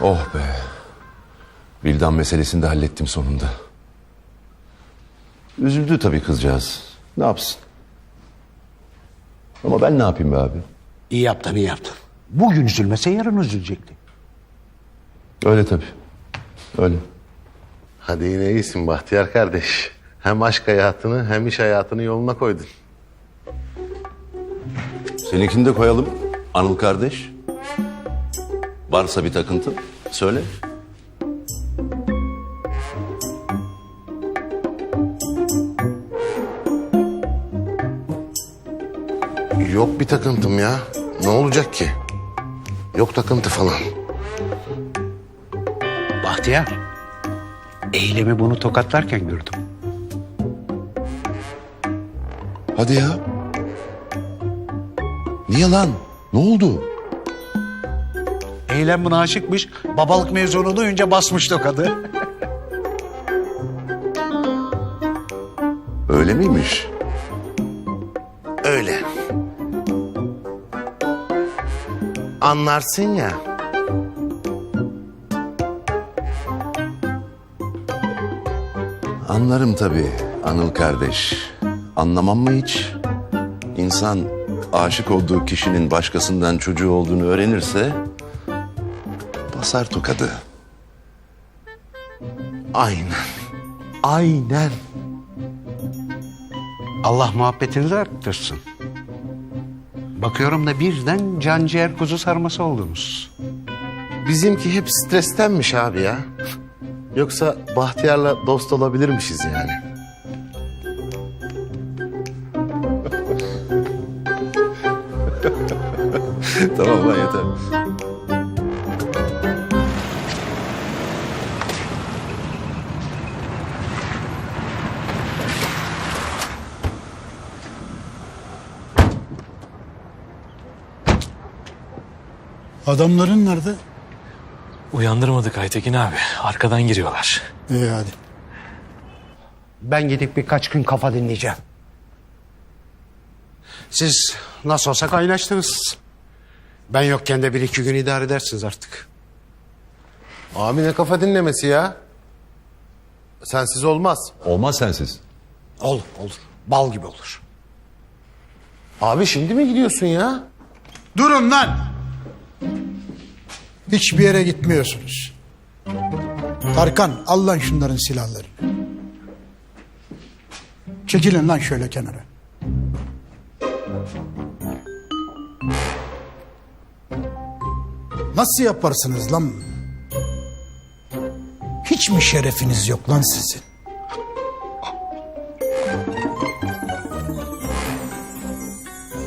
Oh be. Vildan meselesini de hallettim sonunda. Üzüldü tabii kızcağız. Ne yapsın? Ama ben ne yapayım be abi? İyi yaptın iyi yaptın. Bugün üzülmese yarın üzülecekti. Öyle tabii. Öyle. Hadi yine iyisin Bahtiyar kardeş. Hem aşk hayatını hem iş hayatını yoluna koydun. Seninkini de koyalım. Anıl kardeş. Varsa bir takıntı söyle. Yok bir takıntım ya. Ne olacak ki? Yok takıntı falan. Bahtiyar. Eylemi bunu tokatlarken gördüm. Hadi ya. Niye lan? Ne oldu? Eylem buna aşıkmış. Babalık mezunu duyunca basmış tokadı. Öyle miymiş? Öyle. Anlarsın ya. Anlarım tabii Anıl kardeş. Anlamam mı hiç? İnsan aşık olduğu kişinin başkasından çocuğu olduğunu öğrenirse basar tokadı. Aynen. Aynen. Allah muhabbetinizi arttırsın. Bakıyorum da birden can ciğer kuzu sarması oldunuz. Bizimki hep strestenmiş abi ya. Yoksa Bahtiyar'la dost olabilirmişiz yani. tamam lan yeter. Adamların nerede? Uyandırmadık Aytekin abi. Arkadan giriyorlar. İyi hadi. Ben gidip birkaç gün kafa dinleyeceğim. Siz nasıl olsa kaynaştınız. Ben yokken de bir iki gün idare edersiniz artık. Abi ne kafa dinlemesi ya? Sensiz olmaz. Olmaz sensiz. Olur olur. Bal gibi olur. Abi şimdi mi gidiyorsun ya? Durun lan! Hiçbir yere gitmiyorsunuz. Tarkan al lan şunların silahlarını. Çekilin lan şöyle kenara. Nasıl yaparsınız lan? Hiç mi şerefiniz yok lan sizin?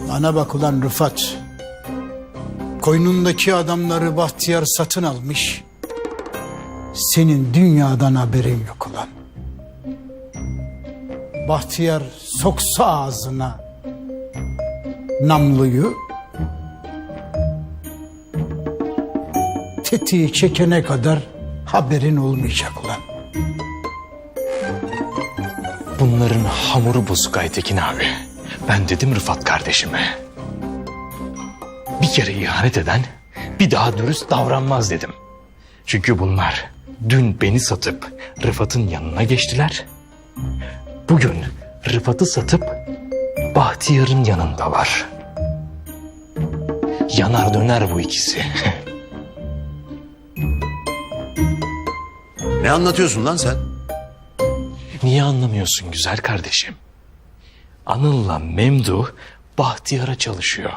Bana bak ulan Rıfat. Koynundaki adamları Bahtiyar satın almış. Senin dünyadan haberin yok ulan. Bahtiyar soksa ağzına namluyu tetiği çekene kadar haberin olmayacak ulan. Bunların hamuru bozuk Aytekin abi. Ben dedim Rıfat kardeşime. Kere ihanet eden bir daha dürüst davranmaz dedim. Çünkü bunlar dün beni satıp Rıfat'ın yanına geçtiler. Bugün Rıfat'ı satıp Bahtiyar'ın yanındalar. Yanar döner bu ikisi. Ne anlatıyorsun lan sen? Niye anlamıyorsun güzel kardeşim? Anıl'la Memdu Bahtiyar'a çalışıyor.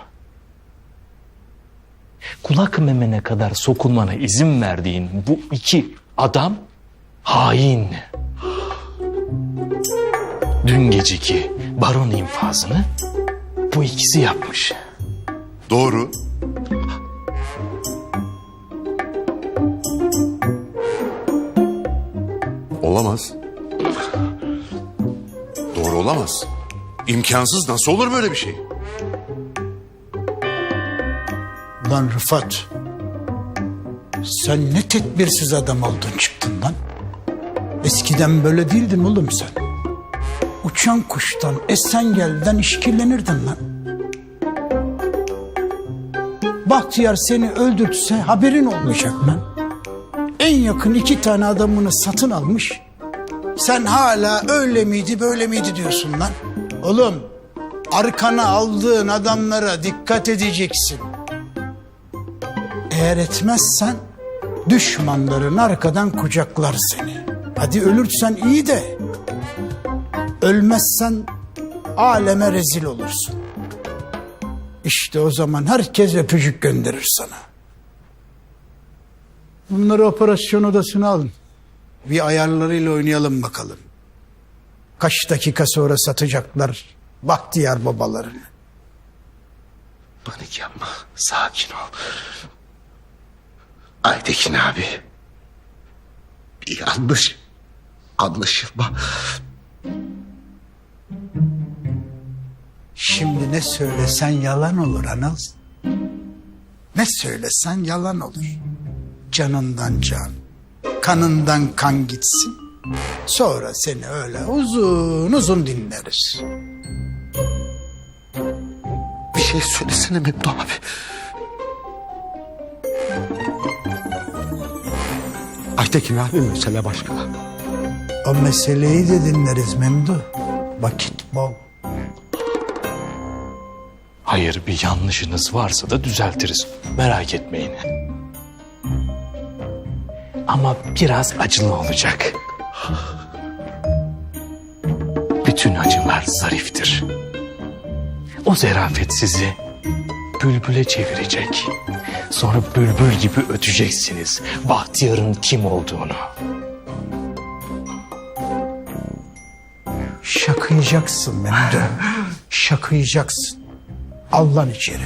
Kulak memene kadar sokulmana izin verdiğin bu iki adam hain. Dün geceki baron infazını bu ikisi yapmış. Doğru. Olamaz. Doğru olamaz. İmkansız. Nasıl olur böyle bir şey? Lan Rıfat. Sen ne tedbirsiz adam oldun çıktın lan. Eskiden böyle değildin oğlum sen. Uçan kuştan, Esengel'den işkillenirdin lan. Bahtiyar seni öldürtse haberin olmayacak lan. en yakın iki tane adamını satın almış. Sen hala öyle miydi böyle miydi diyorsun lan. Oğlum arkana aldığın adamlara dikkat edeceksin. Eğer etmezsen düşmanların arkadan kucaklar seni. Hadi ölürsen iyi de ölmezsen aleme rezil olursun. İşte o zaman herkes öpücük gönderir sana. Bunları operasyon odasına alın. Bir ayarlarıyla oynayalım bakalım. Kaç dakika sonra satacaklar Bahtiyar babalarını. Panik yapma. Sakin ol. Aytekin abi. Bir yanlış anlaşılma. Şimdi ne söylesen yalan olur Anıl. Ne söylesen yalan olur. Canından can, kanından kan gitsin. Sonra seni öyle uzun uzun dinleriz. Bir şey söylesene Mehmet abi. Aytekin abi mesele başka. O meseleyi de dinleriz Memdu. Vakit bol. Hayır bir yanlışınız varsa da düzeltiriz. Merak etmeyin. Ama biraz acılı olacak. Bütün acılar zariftir. O zerafet sizi bülbüle çevirecek. Sonra bülbül gibi öteceksiniz Bahtiyar'ın kim olduğunu. Şakıyacaksın Memdu. Şakıyacaksın. Al lan içeri.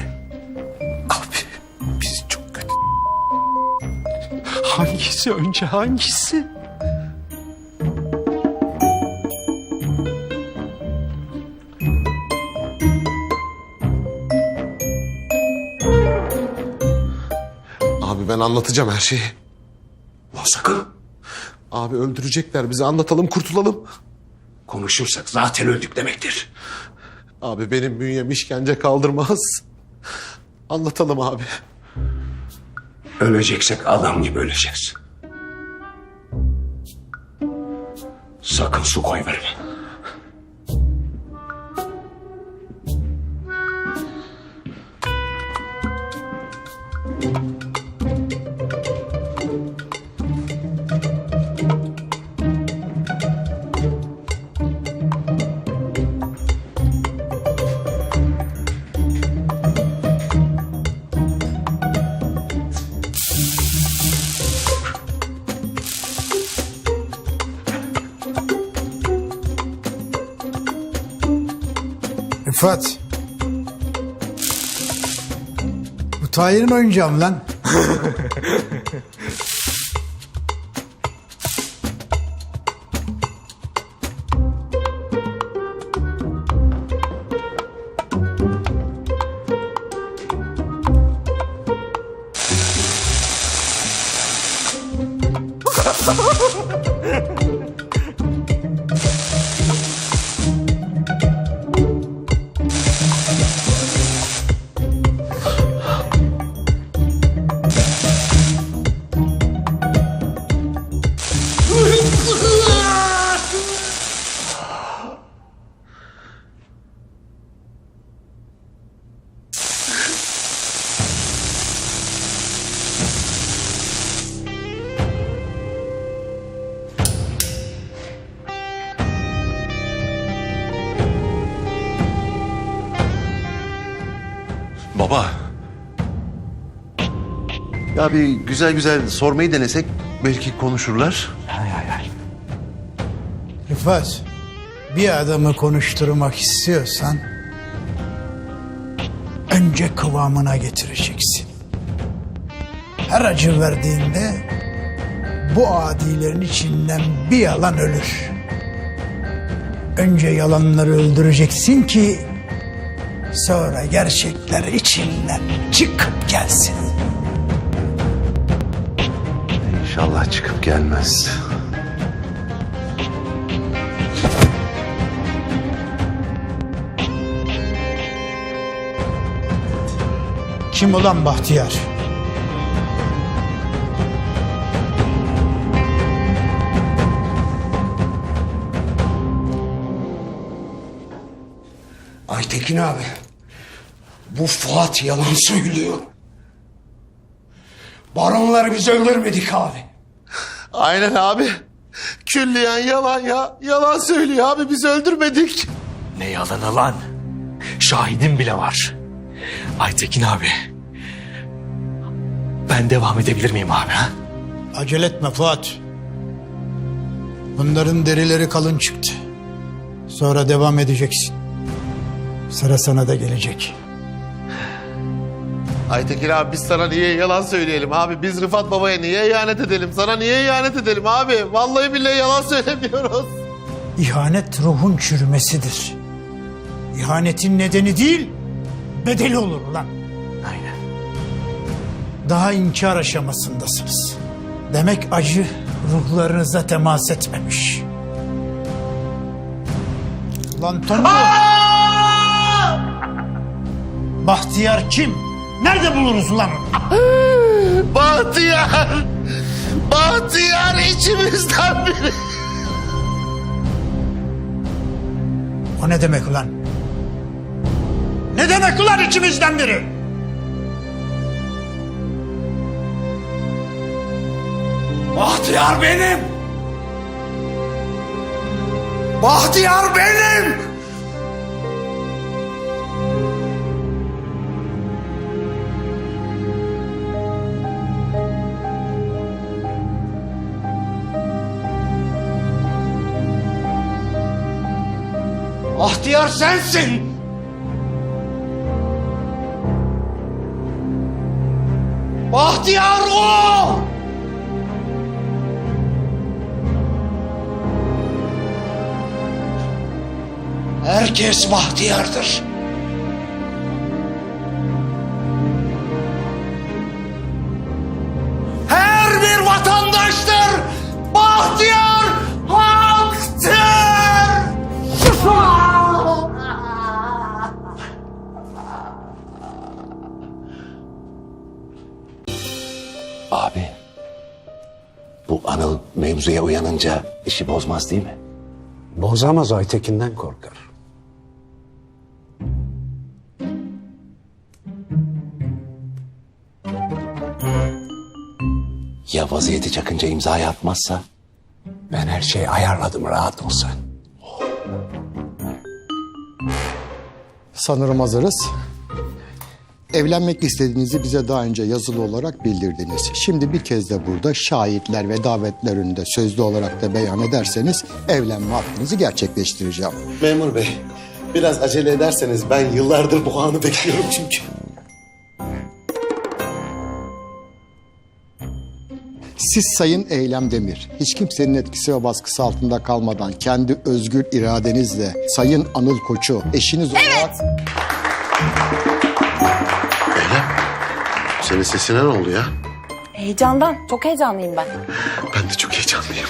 Abi biz çok kötü. Hangisi önce hangisi? Ben anlatacağım her şeyi. Lan sakın. Abi öldürecekler bizi anlatalım kurtulalım. Konuşursak zaten öldük demektir. Abi benim bünyem işkence kaldırmaz. Anlatalım abi. Öleceksek adam gibi öleceğiz. Sakın su koy verme. Rıfat. Bu Tahir'in oyuncağım lan. Ya bir güzel güzel sormayı denesek belki konuşurlar. Rıfat. Bir adamı konuşturmak istiyorsan önce kıvamına getireceksin. Her acı verdiğinde bu adilerin içinden bir yalan ölür. Önce yalanları öldüreceksin ki sonra gerçekler içinden çıkıp gelsin. İnşallah çıkıp gelmez. Kim ulan Bahtiyar? Aytekin abi. Bu Fuat yalan söylüyor. Baronları biz öldürmedik abi. Aynen abi. Külliyen yalan ya. Yalan söylüyor abi biz öldürmedik. Ne yalanı lan? Şahidim bile var. Aytekin abi. Ben devam edebilir miyim abi ha? Acele etme Fuat. Bunların derileri kalın çıktı. Sonra devam edeceksin. Sıra sana da gelecek. Aytekin abi biz sana niye yalan söyleyelim abi? Biz Rıfat Baba'ya niye ihanet edelim? Sana niye ihanet edelim abi? Vallahi billahi yalan söylemiyoruz. İhanet ruhun çürümesidir. İhanetin nedeni değil, bedeli olur lan. Aynen. Daha inkar aşamasındasınız. Demek acı ruhlarınıza temas etmemiş. Lan Tombul! Bahtiyar kim? Nerede buluruz lan onu? Bahtiyar! Bahtiyar içimizden biri. O ne demek ulan? Ne demek ulan içimizden biri? Bahtiyar benim. Bahtiyar benim. Bahtiyar sensin. Bahtiyar o. Herkes bahtiyardır. Abi. Bu Anıl mevzuya uyanınca işi bozmaz değil mi? Bozamaz Aytekin'den korkar. Ya vaziyeti çakınca imzayı atmazsa? Ben her şeyi ayarladım rahat ol sen. Sanırım hazırız. Evlenmek istediğinizi bize daha önce yazılı olarak bildirdiniz. Şimdi bir kez de burada şahitler ve davetler önünde sözlü olarak da beyan ederseniz evlenme hakkınızı gerçekleştireceğim. Memur bey biraz acele ederseniz ben yıllardır bu anı bekliyorum çünkü. Siz Sayın Eylem Demir, hiç kimsenin etkisi ve baskısı altında kalmadan kendi özgür iradenizle Sayın Anıl Koç'u eşiniz olarak... Senin sesine ne oldu ya? Heyecandan. Çok heyecanlıyım ben. Ben de çok heyecanlıyım.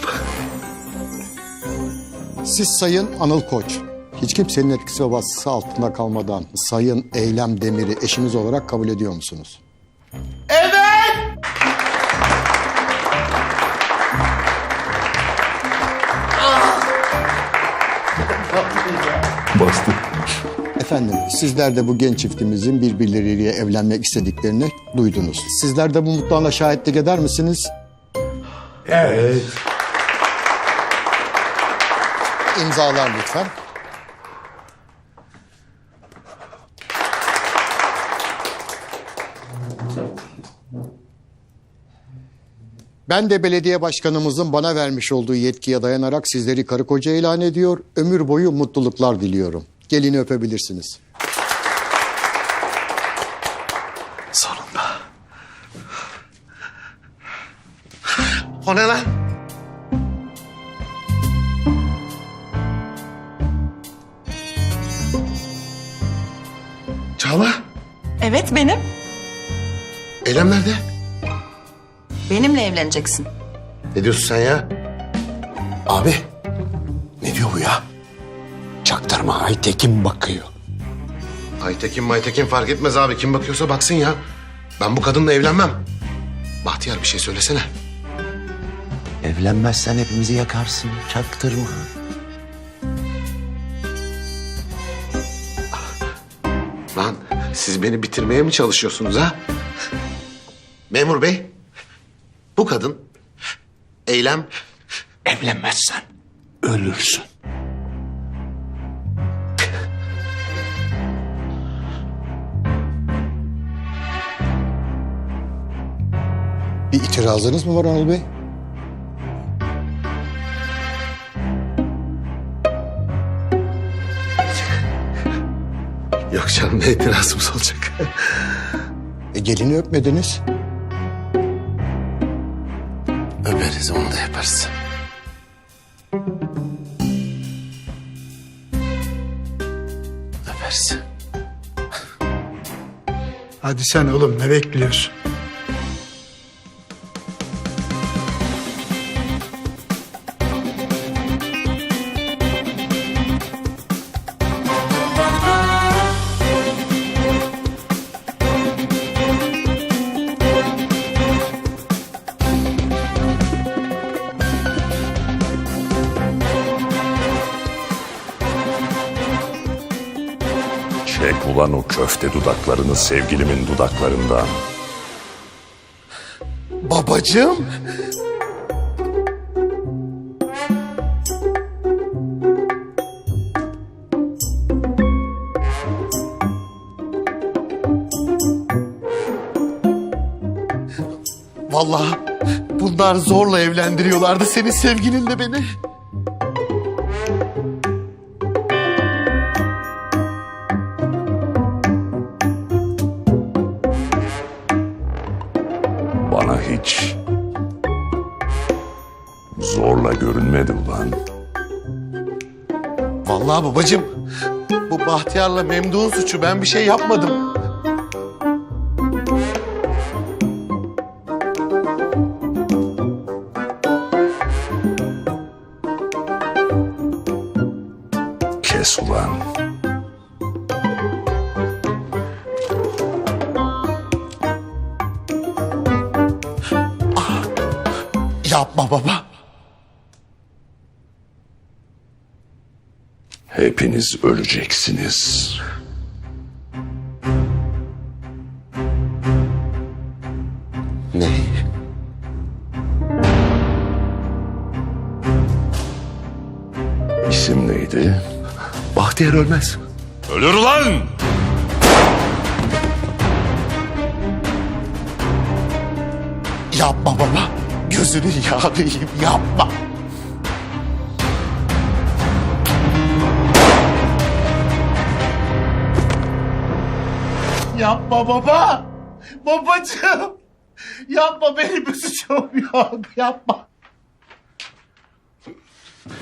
Siz Sayın Anıl Koç, hiç kimsenin etkisi ve baskısı altında kalmadan Sayın Eylem Demir'i eşiniz olarak kabul ediyor musunuz? Efendim, sizler de bu genç çiftimizin birbirleriyle evlenmek istediklerini duydunuz. Sizler de bu mutluluğa şahitlik eder misiniz? Evet. İmzalar lütfen. Ben de belediye başkanımızın bana vermiş olduğu yetkiye dayanarak sizleri karı koca ilan ediyor. Ömür boyu mutluluklar diliyorum. Gelini öpebilirsiniz. Sonunda. O ne lan? Çağla, Evet benim. Eylem nerede? Benimle evleneceksin. Ne diyorsun sen ya? Abi Çaktırma Aytekin bakıyor. Aytekin Maytekin fark etmez abi. Kim bakıyorsa baksın ya. Ben bu kadınla evlenmem. Bahtiyar bir şey söylesene. Evlenmezsen hepimizi yakarsın. Çaktırma. Siz beni bitirmeye mi çalışıyorsunuz ha? Memur bey, bu kadın eylem Evlenmezsen ölürsün. İtirazınız mı var Anıl Bey? yok canım ne itirazımız olacak. E, gelini öpmediniz. Öperiz onu da yaparız. Öperiz. Hadi sen oğlum ne bekliyorsun? Çek ulan o köfte dudaklarını sevgilimin dudaklarından. Babacığım. Vallahi bunlar zorla evlendiriyorlardı senin sevgilinle beni. Vallahi babacığım bu Bahtiyar'la Memduh'un suçu ben bir şey yapmadım. Kes ulan. Yapma baba. Hepiniz öleceksiniz. Ne? İsim neydi? Bahtiyar ölmez. Ölür ulan! Yapma baba. Gözünü yağlayayım yapma. Yapma baba. Babacığım. Yapma benim bir suçum yok. Yapma.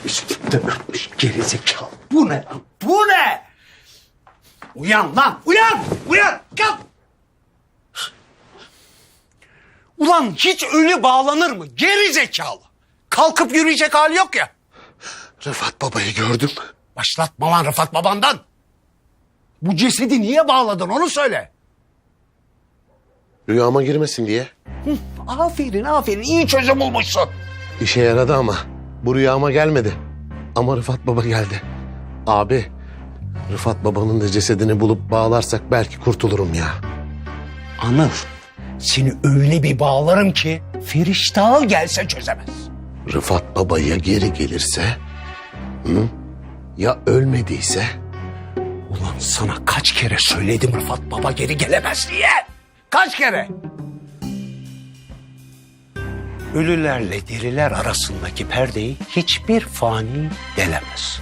Üstümde öpmüş gerizekalı. Bu ne lan? Bu ne? Uyan lan uyan! Uyan! Kalk! Ulan hiç ölü bağlanır mı? Geri zekalı. Kalkıp yürüyecek hali yok ya. Rıfat babayı gördüm. Başlatma lan Rıfat babandan. Bu cesedi niye bağladın onu söyle. Rüyama girmesin diye. Aferin aferin iyi çözüm bulmuşsun. İşe yaradı ama. Bu rüyama gelmedi. Ama Rıfat baba geldi. Abi, Rıfat babanın da cesedini bulup bağlarsak belki kurtulurum ya. Anıl seni öyle bir bağlarım ki Feriştahı gelse çözemez. Rıfat baba ya geri gelirse? Hı? Ya ölmediyse? Ulan sana kaç kere söyledim Rıfat baba geri gelemez diye. Kaç kere? Ölülerle diriler arasındaki perdeyi hiçbir fani delemez.